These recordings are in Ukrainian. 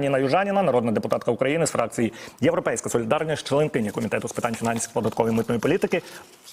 Ніна Южаніна, народна депутатка України з фракції Європейська Солідарність, членкиня комітету з питань фінансів, податкової і митної політики,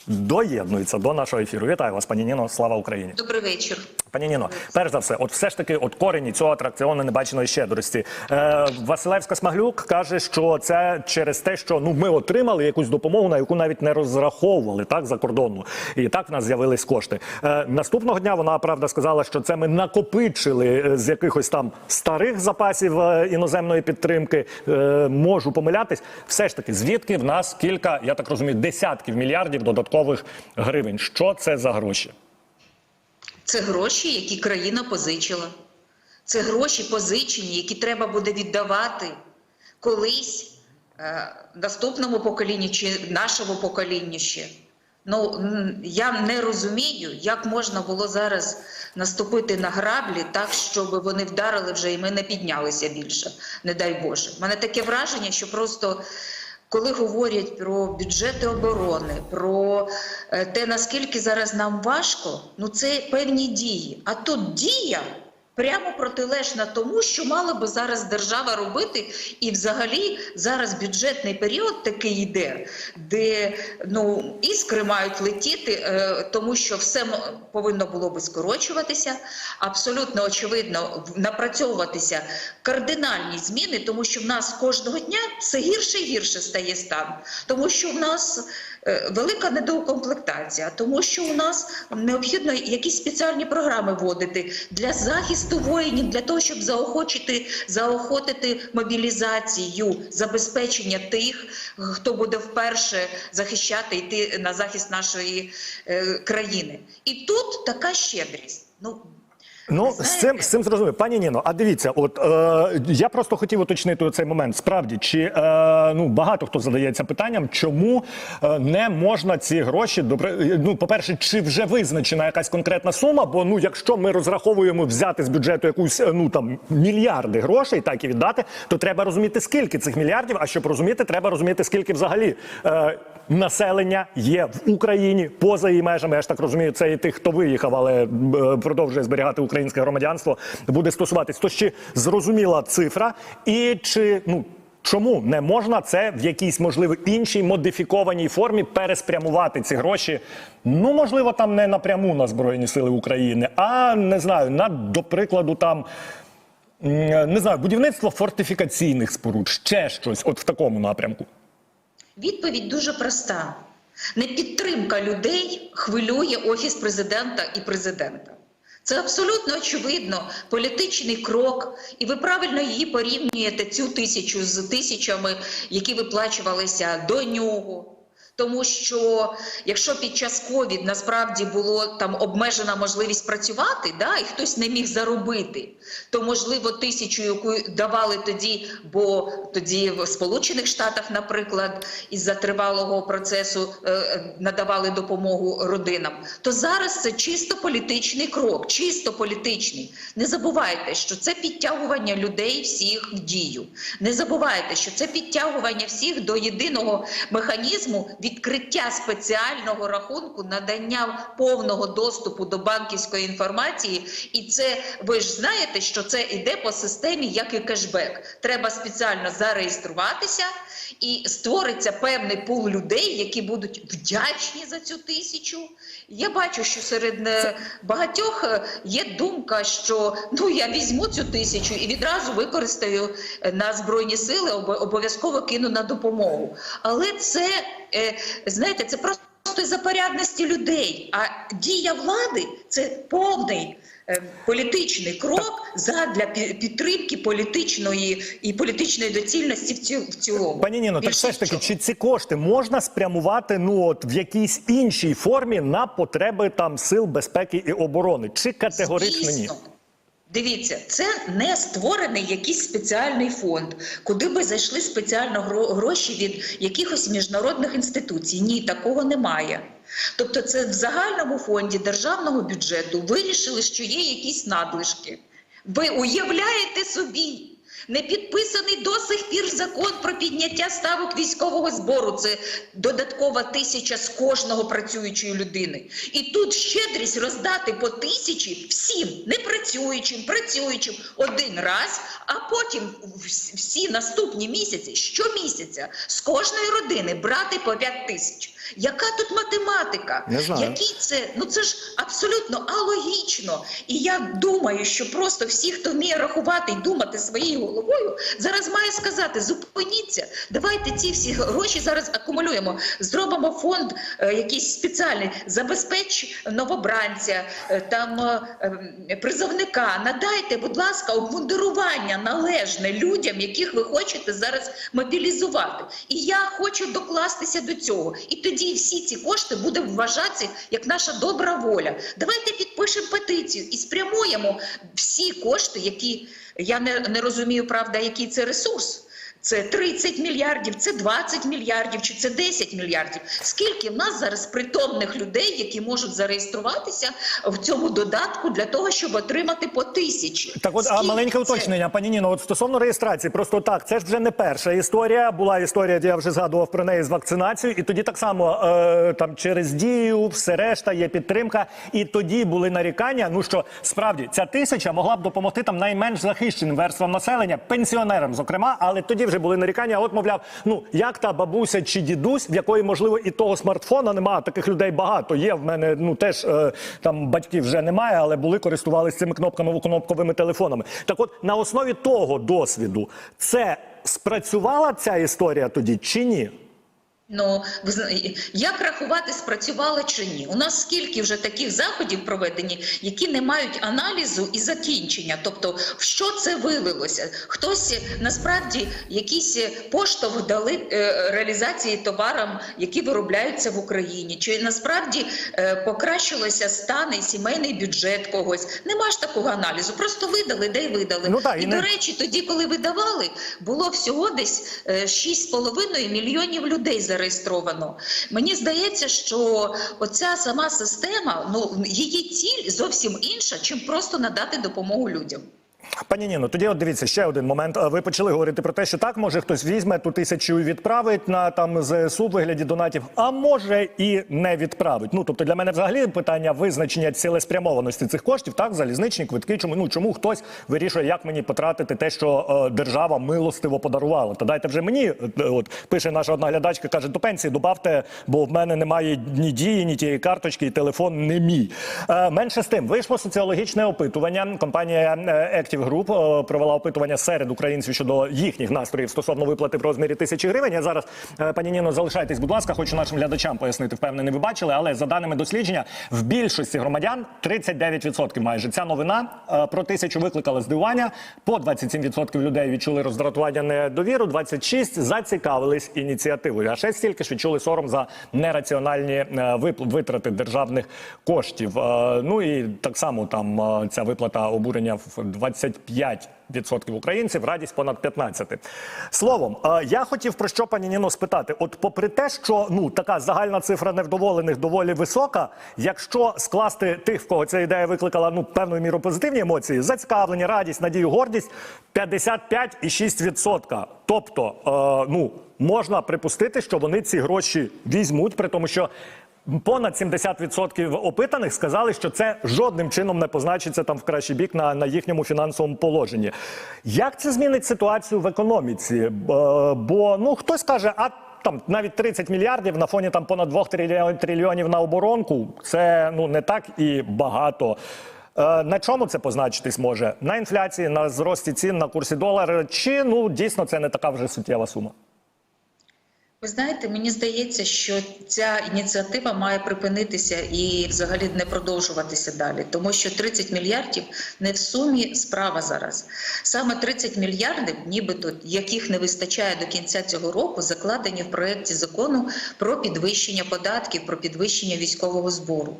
доєднується до нашого ефіру. Вітаю вас, пані Ніно. Слава Україні. Добрий вечір. Пані Ніно, перш за все, от все ж таки, от корені цього атракціону небаченої щедрості. Е, Василевська Смаглюк каже, що це через те, що ну ми отримали якусь допомогу, на яку навіть не розраховували так за кордону, і так в нас з'явились кошти. Е, наступного дня вона правда сказала, що це ми накопичили е, з якихось там старих запасів е, іноземної підтримки. Е, можу помилятись. Все ж таки, звідки в нас кілька, я так розумію, десятків мільярдів додаткових гривень. Що це за гроші? Це гроші, які країна позичила. Це гроші позичені, які треба буде віддавати колись е, наступному поколінню чи нашому поколінню ще. Ну я не розумію, як можна було зараз наступити на граблі так, щоб вони вдарили вже і ми не піднялися більше, не дай Боже. У мене таке враження, що просто коли говорять про бюджети оборони, про е, те, наскільки зараз нам важко, ну це певні дії. А тут дія прямо протилежна тому, що мала би зараз держава робити, і взагалі зараз бюджетний період такий йде, де ну іскри мають летіти, е, тому що все повинно було би скорочуватися. Абсолютно очевидно, напрацьовуватися кардинальні зміни, тому що в нас кожного дня все гірше і гірше стає стан, тому що в нас велика недоукомплектація, тому що у нас необхідно якісь спеціальні програми вводити для захисту воїнів, для того, щоб заохочити, заохотити мобілізацію, забезпечення тих, хто буде вперше захищати йти на захист нашої е, країни. І тут така щедрість. Ну Ну, з цим, з цим зрозумів. Пані Ніно, а дивіться, от е, я просто хотів уточнити цей момент. Справді, чи е, ну багато хто задається питанням, чому е, не можна ці гроші добре. Ну, по-перше, чи вже визначена якась конкретна сума? Бо ну, якщо ми розраховуємо взяти з бюджету якусь е, ну там мільярди грошей, так і віддати, то треба розуміти, скільки цих мільярдів. А щоб розуміти, треба розуміти, скільки взагалі. Е, Населення є в Україні поза її межами. Я ж так розумію, це і тих, хто виїхав, але е, продовжує зберігати українське громадянство, буде стосуватись. То чи зрозуміла цифра, і чи ну чому не можна це в якійсь можливо іншій модифікованій формі переспрямувати ці гроші? Ну можливо, там не напряму на збройні сили України, а не знаю, на до прикладу, там не знаю, будівництво фортифікаційних споруд, ще щось, от в такому напрямку. Відповідь дуже проста: непідтримка людей хвилює офіс президента і президента. Це абсолютно очевидно політичний крок, і ви правильно її порівнюєте цю тисячу з тисячами, які виплачувалися до нього. Тому що якщо під час ковід насправді було там обмежена можливість працювати, да, і хтось не міг заробити, то можливо тисячу, яку давали тоді, бо тоді в Сполучених Штатах, наприклад, із-за тривалого процесу е, надавали допомогу родинам, то зараз це чисто політичний крок, чисто політичний. Не забувайте, що це підтягування людей всіх в дію. Не забувайте, що це підтягування всіх до єдиного механізму відкриття спеціального рахунку, надання повного доступу до банківської інформації. І це ви ж знаєте, що це йде по системі, як і кешбек. Треба спеціально зареєструватися, і створиться певний пул людей, які будуть вдячні за цю тисячу. Я бачу, що серед е, багатьох е, є думка, що ну я візьму цю тисячу і відразу використаю е, на збройні сили, обо- обов'язково кину на допомогу. Але це знаєте, це просто із-за порядності людей. А дія влади це повний. е, Політичний крок задля пі- підтримки політичної і політичної доцільності в ці- в цілому. Пані Ніно, так все ж таки, чи ці кошти можна спрямувати ну от в якійсь іншій формі на потреби там сил безпеки і оборони? Чи категорично ні? Дивіться, це не створений якийсь спеціальний фонд, куди би зайшли спеціально гроші від якихось міжнародних інституцій. Ні, такого немає. Тобто, це в загальному фонді державного бюджету вирішили, що є якісь надлишки. Ви уявляєте собі, Не підписаний до сих пір закон про підняття ставок військового збору. Це додаткова тисяча з кожного працюючої людини. І тут щедрість роздати по тисячі всім непрацюючим, працюючим один раз, а потім всі наступні місяці, щомісяця, з кожної родини брати по 5 тисяч. Яка тут математика? Не знаю. Який це? Ну це ж абсолютно алогічно. І я думаю, що просто всі, хто вміє рахувати і думати своєю головою, зараз має сказати: зупиніться, давайте ці всі гроші зараз акумулюємо, зробимо фонд е, якийсь спеціальний, забезпеч новобранця, е, там е, призовника. Надайте, будь ласка, обмундирування належне людям, яких ви хочете зараз мобілізувати. І я хочу докластися до цього. І тоді всі ці кошти буде вважатися як наша добра воля. Давайте підпишемо петицію і спрямуємо всі кошти, які я не, не розумію, правда, який це ресурс. Це 30 мільярдів, це 20 мільярдів, чи це 10 мільярдів. Скільки в нас зараз притомних людей, які можуть зареєструватися в цьому додатку для того, щоб отримати по тисячі? Так, от а маленьке це? уточнення, пані Ніно, от стосовно реєстрації, просто так, це ж вже не перша історія. Була історія, де я вже згадував про неї з вакцинацією, і тоді так само е, там через дію, все решта є підтримка. І тоді були нарікання. Ну що справді ця тисяча могла б допомогти там найменш захищеним верствам населення, пенсіонерам, зокрема, але тоді вже були нарікання. От мовляв, ну як та бабуся чи дідусь, в якої можливо і того смартфона немає, таких людей багато. Є в мене ну теж е, там батьків вже немає, але були користувалися цими кнопками кнопковими телефонами. Так, от на основі того досвіду це спрацювала ця історія тоді чи ні? Ну, як рахувати, спрацювало чи ні? У нас скільки вже таких заходів проведені, які не мають аналізу і закінчення. Тобто, в що це вилилося? Хтось е, насправді якийсь е, поштовх дали е, реалізації товарам, які виробляються в Україні, чи насправді покращилося стан і сімейний бюджет когось? Нема ж такого аналізу. Просто видали, де й видали. Ну так, і і не- до речі, тоді, коли видавали, було всього десь е, 6,5 мільйонів людей зареєстровано. Мені здається, що оця сама система, ну її ціль зовсім інша, чим просто надати допомогу людям. Пані Ніно, тоді от дивіться ще один момент. Е, Ви почали говорити про те, що так може хтось візьме ту тисячу і відправить на там ЗСУ в вигляді донатів, а може і не відправить. Ну тобто для мене взагалі питання визначення цілеспрямованості цих коштів, так залізничні квитки. Чому ну чому хтось вирішує, як мені потратити те, що е, держава милостиво подарувала? Та дайте вже мені, е, от пише наша одна глядачка, каже, до пенсії добавте, бо в мене немає ні дії, ні тієї карточки, і телефон не мій. Е, менше з тим, вийшло соціологічне опитування. Компанія е, Active Group е, провела опитування серед українців щодо їхніх настроїв стосовно виплати в розмірі тисячі гривень. Я зараз, е, пані Ніно, залишайтесь, будь ласка, хочу нашим глядачам пояснити. Впевнений, ви бачили, але за даними дослідження, в більшості громадян 39% майже ця новина е, про тисячу викликала здивування. По 27% людей відчули роздратування недовіру, 26% зацікавились ініціативою. А ще стільки ж відчули сором за нераціональні витрати державних коштів. Ну і так само там ця виплата обурення в 25% українців, радість понад 15%. Словом, е, я хотів про що пані Ніно спитати. От, попри те, що ну така загальна цифра невдоволених доволі висока, якщо скласти тих, в кого ця ідея викликала ну певною мірою позитивні емоції, зацікавлення, радість, надію, гордість 55,6%. Тобто, е, ну можна припустити, що вони ці гроші візьмуть, при тому, що. Понад 70% опитаних сказали, що це жодним чином не позначиться там в кращий бік на, на їхньому фінансовому положенні. Як це змінить ситуацію в економіці? Е, Бо ну хтось каже, а там навіть 30 мільярдів на фоні там понад 2 трильйонів на оборонку. Це ну не так і багато. Е, На чому це позначитись може? На інфляції, на зрості цін, на курсі долара, чи ну дійсно це не така вже суттєва сума? Ви знаєте, мені здається, що ця ініціатива має припинитися і взагалі не продовжуватися далі, тому що 30 мільярдів не в сумі справа зараз. Саме 30 мільярдів, нібито яких не вистачає до кінця цього року, закладені в проєкті закону про підвищення податків, про підвищення військового збору.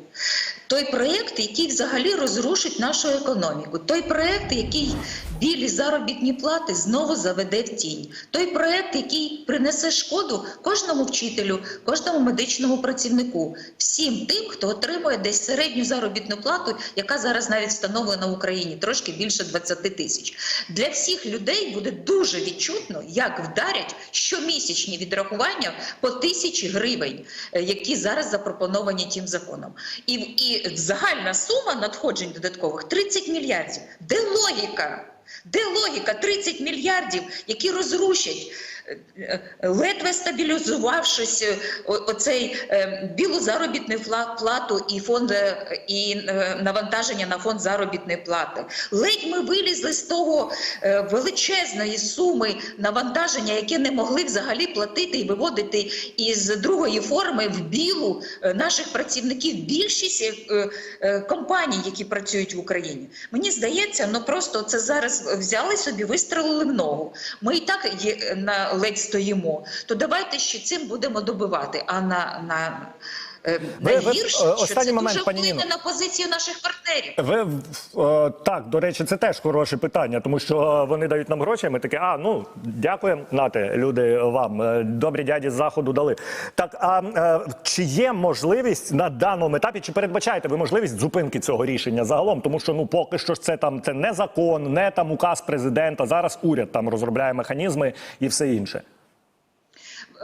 Той проєкт, який взагалі розрушить нашу економіку, той проєкт, який білі заробітні плати знову заведе в тінь, той проєкт, який принесе шкоду кожному вчителю, кожному медичному працівнику, всім тим, хто отримує десь середню заробітну плату, яка зараз навіть встановлена в Україні, трошки більше 20 тисяч. Для всіх людей буде дуже відчутно, як вдарять щомісячні відрахування по тисячі гривень, е, які зараз запропоновані тим законом. І, і загальна сума надходжень додаткових 30 мільярдів. Де логіка? Де логіка 30 мільярдів, які розрушать, ледве стабілізувавшись, е, оцей е, білу заробітну плату і фонд е, і навантаження на фонд заробітної плати. Ледь ми вилізли з того величезної суми навантаження, яке не могли взагалі платити і виводити із другої форми в білу наших працівників. Більшість компаній, які працюють в Україні. Мені здається, ну просто це зараз взяли собі, вистрелили в ногу. Ми і так є, на ледь стоїмо. То давайте ще цим будемо добивати. А на, на Ви- ви, найгірше, е, що останній це момент, дуже пані вплине Ніно. на позицію наших партнерів. Ви е, так, до речі, це теж хороше питання, тому що е, вони дають нам гроші. Ми такі, а ну дякуємо, нате, люди вам е, добрі дяді з заходу дали. Так, а е, чи є можливість на даному етапі, чи передбачаєте ви можливість зупинки цього рішення загалом? Тому що ну поки що це там це не закон, не там указ президента. Зараз уряд там розробляє механізми і все інше.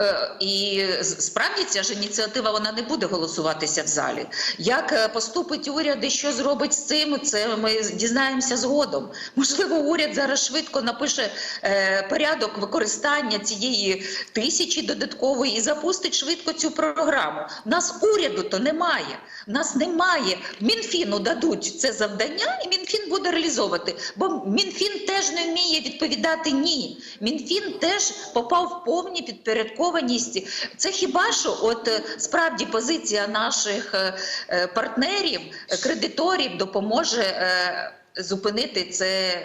Е, І справді ця ж ініціатива вона не буде голосуватися в залі. Як е, поступить уряд і що зробить з цим, це ми дізнаємося згодом. Можливо, уряд зараз швидко напише е, порядок використання цієї тисячі додаткової і запустить швидко цю програму. Нас уряду то немає. Нас немає. Мінфіну дадуть це завдання, і Мінфін буде реалізовувати. Бо Мінфін теж не вміє відповідати ні. Мінфін теж попав в повні підпорядкованість. Це хіба що, от е, справді позиція наших е, е, партнерів, кредиторів допоможе зупинити це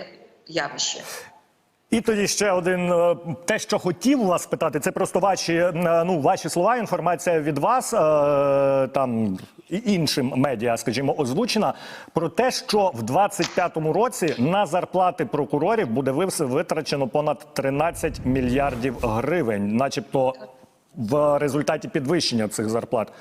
явище. І тоді ще один е, те, що хотів вас спитати, це просто ваші е, ну ваші слова. Інформація від вас е, там іншим медіа, скажімо, озвучена про те, що в 25-му році на зарплати прокурорів буде витрачено понад 13 мільярдів гривень, начебто в результаті підвищення цих зарплат.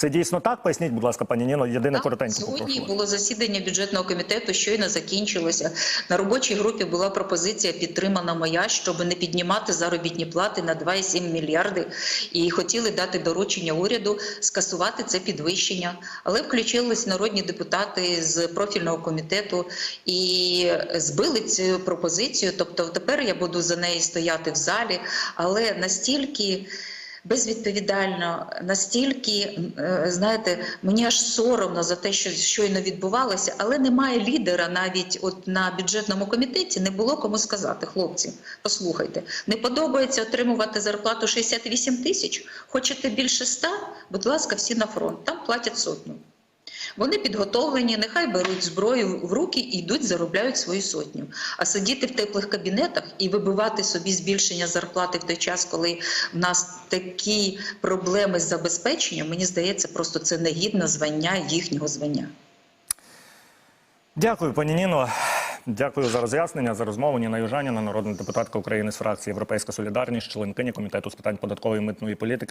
Це дійсно так? Поясніть, будь ласка, пані Ніно. Єдине Так, коротенько Сьогодні попрошу. було засідання бюджетного комітету, щойно закінчилося. На робочій групі була пропозиція підтримана моя, щоб не піднімати заробітні плати на 2,7 мільярди. І хотіли дати доручення уряду скасувати це підвищення. Але включились народні депутати з профільного комітету і збили цю пропозицію. Тобто, тепер я буду за неї стояти в залі, але настільки безвідповідально, настільки, е, знаєте, мені аж соромно за те, що щойно відбувалося, але немає лідера навіть от на бюджетному комітеті, не було кому сказати, хлопці, послухайте, не подобається отримувати зарплату 68 тисяч, хочете більше 100? Будь ласка, всі на фронт, там платять сотню. Вони підготовлені, нехай беруть зброю в руки і йдуть, заробляють свою сотню. А сидіти в теплих кабінетах і вибивати собі збільшення зарплати в той час, коли в нас такі проблеми з забезпеченням, мені здається, просто це негідне звання їхнього звання. Дякую, пані Ніно. Дякую за роз'яснення, за розмову. Ніна Южаніна, народна депутатка України з фракції Європейська Солідарність, членкиня комітету з питань податкової і митної політики.